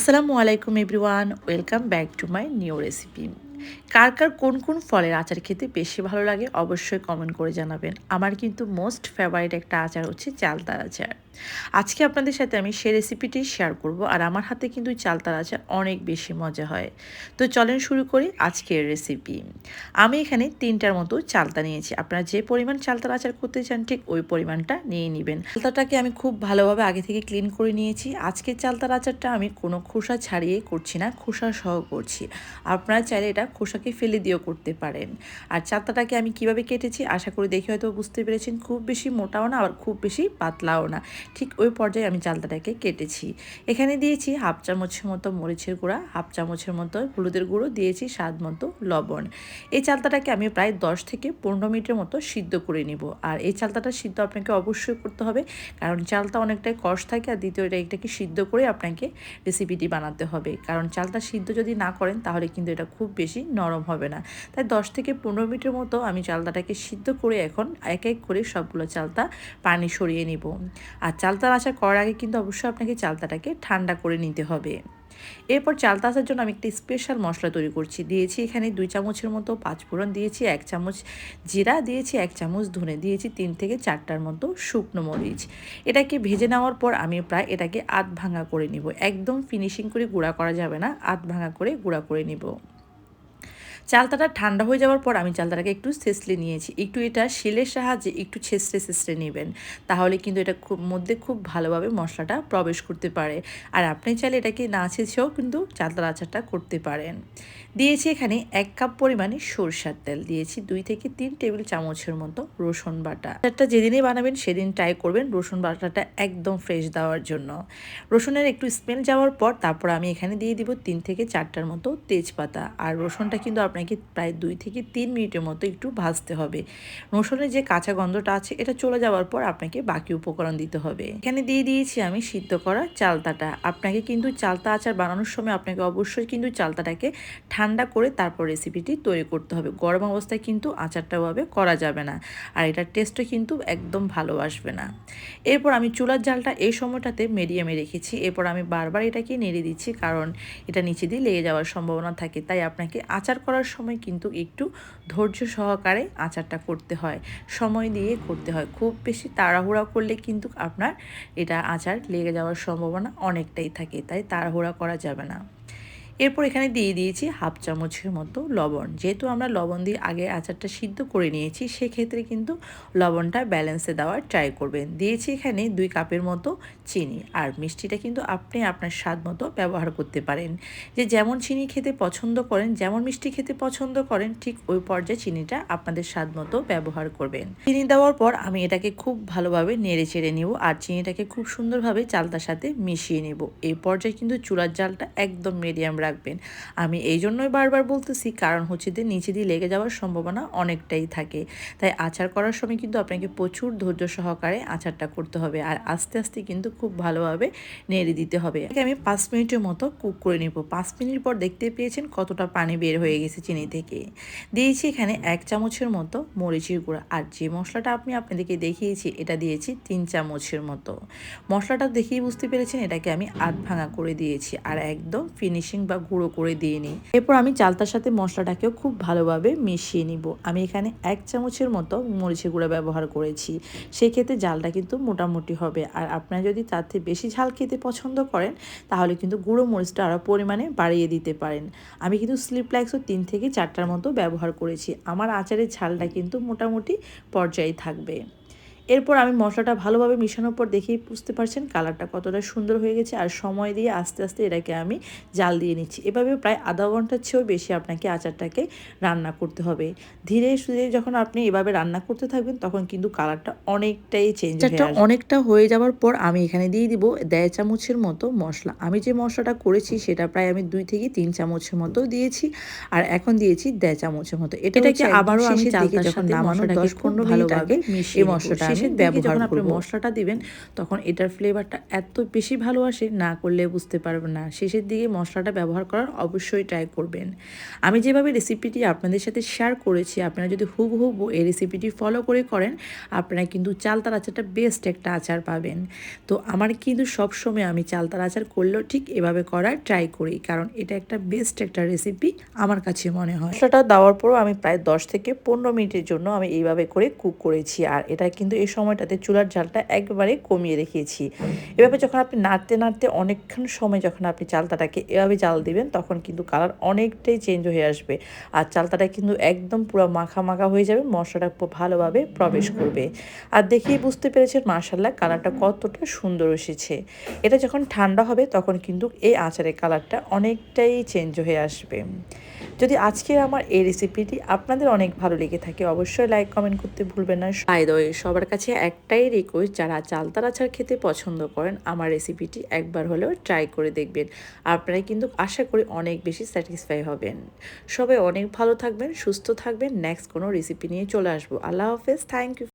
আসসালামু আলাইকুম everyone, welcome back to my new recipe. কার কার কোন কোন ফলের আচার খেতে বেশি ভালো লাগে অবশ্যই কমেন্ট করে জানাবেন। আমার কিন্তু মোস্ট ফেভারিট একটা আচার হচ্ছে চালতার আচার। আজকে আপনাদের সাথে আমি সেই রেসিপিটি শেয়ার করব আর আমার হাতে কিন্তু চালতার আচার অনেক বেশি মজা হয়। তো চলেন শুরু করি আজকের রেসিপি আমি এখানে তিনটার মতো চালতা নিয়েছি। আপনারা যে পরিমাণ চালতার আচার করতে চান ঠিক ওই পরিমাণটা নিয়ে নেবেন। চালতাটাকে আমি খুব ভালোভাবে আগে থেকে ক্লিন করে নিয়েছি। আজকে চালতার আচারটা আমি কোনো খোসা ছাড়িয়ে করছি না, খোসা সহ করছি। আপনারা চাইলে এটা খোসাকে ফেলে দিয়েও করতে পারেন। আর চালতাটাকে আমি কীভাবে কেটেছি আশা করি দেখে হয়তো বুঝতে পেরেছেন। খুব বেশি মোটাও না, আবার খুব বেশি পাতলাও না। ঠিক ওই পর্যায়ে আমি চালতাটাকে কেটেছি। এখানে দিয়েছি হাফ চামচের মতো মরিচের গুঁড়া, হাফ চামচের মতো হলুদের গুঁড়ো, দিয়েছি স্বাদ মতো লবণ। এই চালতাটাকে আমি প্রায় দশ থেকে পনেরো মিনিটের মতো সিদ্ধ করে নিব। আর এই চালতাটা সিদ্ধ আপনাকে অবশ্যই করতে হবে, কারণ চালটা অনেকটাই কষ থাকে আর দ্বিতীয়টা এটাকে সিদ্ধ করে আপনাকে রেসিপিটি বানাতে হবে। কারণ চালটা সিদ্ধ যদি না করেন, তাহলে কিন্তু এটা খুব বেশি নরম হবে না। তাই দশ থেকে পনেরো মিনিটের মতো আমি চালতাটাকে সিদ্ধ করে এখন এক এক করে সবগুলো চালতা পানি সরিয়ে নিব। আর চালতার আচার করার আগে কিন্তু অবশ্যই আপনাকে চালতাটাকে ঠান্ডা করে নিতে হবে। এরপর চালতা আসার জন্য আমি একটি স্পেশাল মশলা তৈরি করছি। দিয়েছি এখানে দুই চামচের মতো পাঁচফোড়ন দিয়েছি এক চামচ জিরা, দিয়েছি এক চামচ ধনে, দিয়েছি তিন থেকে চারটার মতো শুকনো মরিচ। এটাকে ভেজে নেওয়ার পর আমি প্রায় এটাকে আধ ভাঙা করে নিব। একদম ফিনিশিং করে গুঁড়া করা যাবে না, আধ ভাঙা করে গুঁড়া করে নিব। চালতাটা ঠান্ডা হয়ে যাওয়ার পর আমি চালতাটাকে একটু ছেঁচলে নিয়েছি। একটু এটা শিলের সাহায্যে একটু ছেঁচড়ে ছেঁচড়ে নেবেন। তাহলে কিন্তু এটা খুব, মধ্যে খুব ভালোভাবে মশলাটা প্রবেশ করতে পারে। আর আপনি চাইলে এটাকে না ছেঁচেও কিন্তু চালতার আচারটা করতে পারেন। দিয়েছি এখানে এক কাপ পরিমাণে সরষার তেল। দিয়েছি দুই থেকে তিন টেবিল চামচের মতো রসুন বাটা। আচারটা যেদিনই বানাবেন সেদিন ট্রাই করবেন রসুন বাটাটা একদম ফ্রেশ দেওয়ার জন্য। রসুনের একটু স্মেল যাওয়ার পর তারপর আমি এখানে দিয়ে দিব তিন থেকে চারটার মতো তেজপাতা। আর রসুনটা কিন্তু আপনাকে প্রায় দুই থেকে তিন মিনিটের মতো একটু ভাজতে হবে। রসুনের যে কাঁচা গন্ধটা আছে, এটা চলে যাওয়ার পর আপনাকে বাকি উপকরণ দিতে হবে। এখানে দিয়ে দিয়েছি আমি সিদ্ধ করা চালতাটা। আপনাকে কিন্তু চালতা আচার বানানোর সময় আপনাকে অবশ্যই কিন্তু চালতাটাকে ঠান্ডা করে তারপর রেসিপিটি তৈরি করতে হবে। গরম অবস্থায় কিন্তু আচারটা ভাবে করা যাবে না আর এটার টেস্টও কিন্তু একদম ভালো আসবে না। এরপর আমি চুলার জালটা এই সময়টাতে মিডিয়ামে রেখেছি। এরপর আমি বারবার এটাকে নেড়ে দিচ্ছি কারণ এটা নিচে দিয়ে লেগে যাওয়ার সম্ভাবনা থাকে। তাই আপনাকে আচার করার সময় কিন্তু একটু ধৈর্য সহকারে আচারটা করতে হয়, সময় দিয়ে করতে হয়। খুব বেশি তাড়াহুড়া করলে কিন্তু আপনার এটা আচার লেগে যাওয়ার সম্ভাবনা অনেকটাই থাকে, তাই তাড়াহুড়া করা যাবে না। এরপর এখানে দিয়ে দিয়েছি হাফ চামচের মতো লবণ। যেহেতু আমরা লবণ দিয়ে আগে আচারটা সিদ্ধ করে নিয়েছি, সেক্ষেত্রে কিন্তু লবণটা ব্যালেন্সে দেওয়ার ট্রাই করবেন। দিয়েছি এখানে দুই কাপের মতো চিনি। আর মিষ্টিটা কিন্তু আপনি আপনার স্বাদ মতো ব্যবহার করতে পারেন। যে যেমন চিনি খেতে পছন্দ করেন, যেমন মিষ্টি খেতে পছন্দ করেন, ঠিক ওই পর্যায়ে চিনিটা আপনাদের স্বাদ মতো ব্যবহার করবেন। চিনি দেওয়ার পর আমি এটাকে খুব ভালোভাবে নেড়ে চেড়ে নেব আর চিনিটাকে খুব সুন্দরভাবে চালতার সাথে মিশিয়ে নেব। এই পর্যায়ে কিন্তু চুলার জালটা একদম মিডিয়াম রাখবেন। আমি এই জন্যই বারবার বলতেছি, কারণ হচ্ছে যে নিচে দিয়ে লেগে যাওয়ার সম্ভাবনা অনেকটাই থাকে। তাই আচার করার সময় কিন্তু আপনাকে প্রচুর ধৈর্য সহকারে আচারটা করতে হবে আর আস্তে আস্তে কিন্তু খুব ভালোভাবে নেড়ে দিতে হবে। আমি পাঁচ মিনিটের মতো কুক করে নিব। পাঁচ মিনিট পর দেখতে পেয়েছেন কতটা পানি বের হয়ে গেছে চিনি থেকে। দিয়েছি এখানে এক চামচের মতো মরিচের গুঁড়া। আর যে মশলাটা আপনি আপনাদেরকে দেখিয়েছি, এটা দিয়েছি তিন চামচের মতো। মশলাটা দেখেই বুঝতে পেরেছেন, এটাকে আমি আধ ভাঙা করে দিয়েছি। আর একদম ফিনিশিং বা গুঁড়ো করে দিয়ে নিই। এরপর আমি চালতার সাথে মশলাটাকেও খুব ভালোভাবে মিশিয়ে নিব। আমি এখানে এক চামচের মতো মরিচের গুঁড়া ব্যবহার করেছি। সেক্ষেত্রে জালটা কিন্তু মোটামুটি হবে। আর আপনারা যদি তার থেকে বেশি ঝাল খেতে পছন্দ করেন, তাহলে কিন্তু গুঁড়ো মরিচটা আরও পরিমাণে বাড়িয়ে দিতে পারেন। আমি কিন্তু স্লিপলাইক্সও তিন থেকে চারটার মতো ব্যবহার করেছি। আমার আচারের ঝালটা কিন্তু মোটামুটি পর্যায়ে থাকবে। এরপর আমি মশলাটা ভালোভাবে মিশানোর পর দেখেই বুঝতে পারছেন কালারটা কতটা সুন্দর হয়ে গেছে আর সময় দিয়ে আস্তে আস্তে এটাকে আমি জাল দিয়ে নিচ্ছি। এভাবে প্রায় আধা ঘণ্টার চেয়েও বেশি আপনাকে আচারটাকে রান্না করতে হবে। ধীরে ধীরে যখন আপনি এভাবে রান্না করতে থাকবেন তখন কিন্তু কালারটা অনেকটাই চেঞ্জ হয়ে অনেকটা হয়ে যাওয়ার পর আমি এখানে দিয়ে দিব দেড় চামচের মতো মশলা। আমি যে মশলাটা করেছি সেটা প্রায় আমি দুই থেকে তিন চামচের মতো দিয়েছি আর এখন দিয়েছি দেড় চামচের মতো। এটাকে আবারও আমি চালকে যখন নামানোর দশ পনেরো ভালোভাবে এই মশলাটা শেষের দিকে যখন আপনি মশলাটা দিবেন তখন এটার ফ্লেভারটা এত বেশি ভালো আসে না করলে বুঝতে পারবেন না। শেষের দিকে মশলাটা ব্যবহার করার অবশ্যই ট্রাই করবেন। আমি যেভাবে রেসিপিটি আপনাদের সাথে শেয়ার করেছি আপনারা যদি হুবহু এই রেসিপিটি ফলো করে করেন আপনারা কিন্তু চালতার আচারটা বেস্ট একটা আচার পাবেন। তো আমার কিন্তু সবসময় আমি চালতার আচার করলেও ঠিক এভাবে করার ট্রাই করি কারণ এটা একটা বেস্ট একটা রেসিপি আমার কাছে মনে হয়। মশলাটা দেওয়ার পরও আমি প্রায় দশ থেকে পনেরো মিনিটের জন্য আমি এইভাবে করে কুক করেছি আর এটা কিন্তু এই সময়টাতে চুলার ঝালটা একবারে কমিয়ে রেখেছি। এভাবে যখন আপনি নাড়তে নাড়তে অনেকক্ষণ সময় যখন আপনি চালতাটাকে এভাবে জাল দিবেন, তখন কিন্তু কালার অনেকটাই চেঞ্জ হয়ে আসবে। আর চালতাটা কিন্তু একদম পুরো মাখা মাখা হয়ে যাবে, মশলাটা ভালোভাবে প্রবেশ করবে। আর দেখেই বুঝতে পেরেছেন মার্শাল্লাহ কালারটা কতটা সুন্দর এসেছে। এটা যখন ঠান্ডা হবে, তখন কিন্তু এই আচারের কালারটা অনেকটাই চেঞ্জ হয়ে আসবে। যদি আজকের আমার এই রেসিপিটি আপনাদের অনেক ভালো লেগে থাকে, অবশ্যই লাইক কমেন্ট করতে ভুলবেন না। দ্য সবার কাছে একটাই রিকোয়েস্ট যারা চালতার আচার খেতে পছন্দ করেন, আমার রেসিপিটি একবার হলেও ট্রাই করে দেখবেন। আপনারা কিন্তু আশা করি অনেক বেশি স্যাটিসফাই হবেন। সবাই অনেক ভালো থাকবেন, সুস্থ থাকবেন। নেক্সট কোনো রেসিপি নিয়ে চলে আসব। আল্লাহ হাফেজ। Thank you